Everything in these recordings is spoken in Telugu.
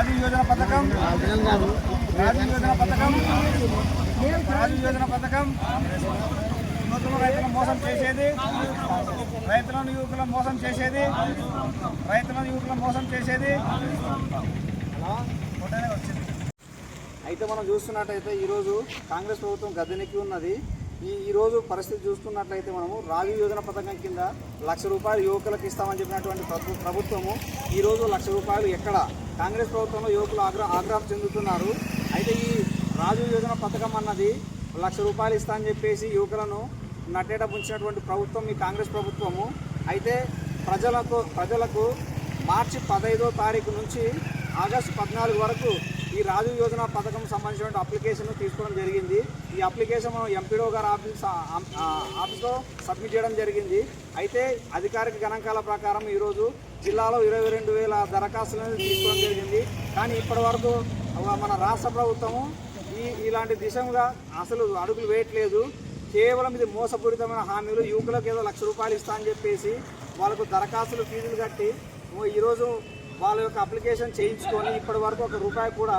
రాజు యోజన పథకం. రాజు యోజన పథకం. రాజు యోజన పథకం. యువతులు రైతులను మోసం చేసేది. రైతులను యువకులను మోసం చేసేది. రైతులను యువకులను మోసం చేసేది. వచ్చింది. అయితే మనం చూస్తున్నట్టయితే ఈరోజు కాంగ్రెస్ ప్రభుత్వం గద్దెనెక్కి ఉన్నది. ఈ ఈరోజు పరిస్థితి చూస్తున్నట్లయితే మనము రాజు యోజన పథకం కింద లక్ష రూపాయలు యువకులకు ఇస్తామని చెప్పినటువంటి ప్రభు- ప్రభుత్వము ఈరోజు లక్ష రూపాయలు ఎక్కడ? కాంగ్రెస్ ప్రభుత్వంలో యువకులు ఆగ్రహ ఆగ్రహం చెందుతున్నారు. అయితే ఈ రాజు యోజన పథకం అన్నది లక్ష రూపాయలు ఇస్తా అని చెప్పేసి యువకులను నట్టేట ఉంచినటువంటి ప్రభుత్వం ఈ కాంగ్రెస్ ప్రభుత్వము. అయితే ప్రజలకు ప్రజలకు మార్చి పదహైదో తారీఖు నుంచి ఆగస్టు పద్నాలుగు వరకు ఈ రాజు యోజన పథకం సంబంధించిన అప్లికేషన్ తీసుకోవడం జరిగింది. ఈ అప్లికేషన్ మనం ఎంపీడో గారి ఆఫీస్ ఆఫీస్లో సబ్మిట్ చేయడం జరిగింది. అయితే అధికారిక గణాంకాల ప్రకారం ఈరోజు జిల్లాలో ఇరవై రెండు వేల దరఖాస్తులను తీసుకోవడం జరిగింది. కానీ ఇప్పటి వరకు మన రాష్ట్ర ప్రభుత్వము ఈ ఇలాంటి దిశగా అసలు అడుగులు వేయట్లేదు. కేవలం ఇది మోసపూరితమైన హామీలు యువకులకు ఏదో లక్ష రూపాయలు ఇస్తా అని చెప్పేసి వాళ్ళకు దరఖాస్తులు ఫీజులు కట్టి ఈరోజు వాళ్ళ యొక్క అప్లికేషన్ చేయించుకొని ఇప్పటి వరకు ఒక రూపాయి కూడా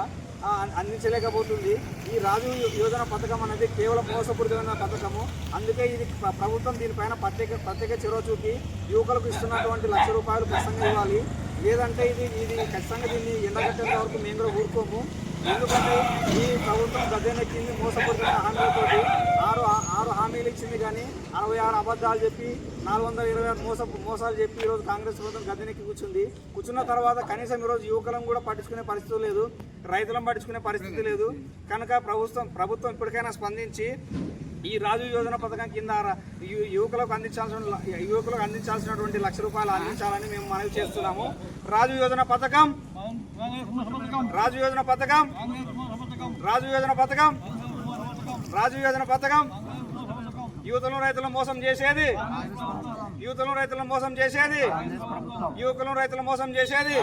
అందించలేకపోతుంది. ఈ రాజు యోజన పథకం అనేది కేవలం మోసపూరితమైన పథకము. అందుకే ఇది ప్రభుత్వం దీనిపైన ప్రత్యేక ప్రత్యేక చొరవ చూపి యువకులకు ఇస్తున్నటువంటి లక్ష రూపాయలు ఖచ్చితంగా ఇవ్వాలి. లేదంటే ఇది ఇది ఖచ్చితంగా దీన్ని ఎండగట్టేంత వరకు మేము కూడా ఊరుకోము. ఎందుకంటే ఈ ప్రభుత్వం గద్దెనెక్కింది మోసపూరితమైన హామీలతోటి ఆరు ఆరు హామీలు ఇచ్చింది కానీ అరవై ఆరు అబద్ధాలు చెప్పి నాలుగు వందల ఇరవై ఆరు మోస మోసాలు చెప్పి ఈరోజు కాంగ్రెస్ ప్రభుత్వం గద్దెనెక్కి కూర్చుంది. కూర్చున్న తర్వాత కనీసం ఈరోజు యువకులను కూడా పట్టించుకునే పరిస్థితి లేదు. రైతులను పట్టించుకునే పరిస్థితి లేదు. కనుక ప్రభుత్వం ప్రభుత్వం ఇప్పటికైనా స్పందించి ఈ రాజు యోజన పథకం కింద యువకులకు అందించాల్సిన యువకులకు అందించాల్సినటువంటి లక్ష రూపాయలు అందించాలని మేము మనవి చేస్తున్నాము. రాజు యోజన పథకం రాజు యోజన పథకం రాజు యోజన పథకం రాజు యోజన పథకం యువతలు రైతులను మోసం చేసేది? యువతలు రైతులను మోసం చేసేది? యువకులను రైతులను మోసం చేసేది?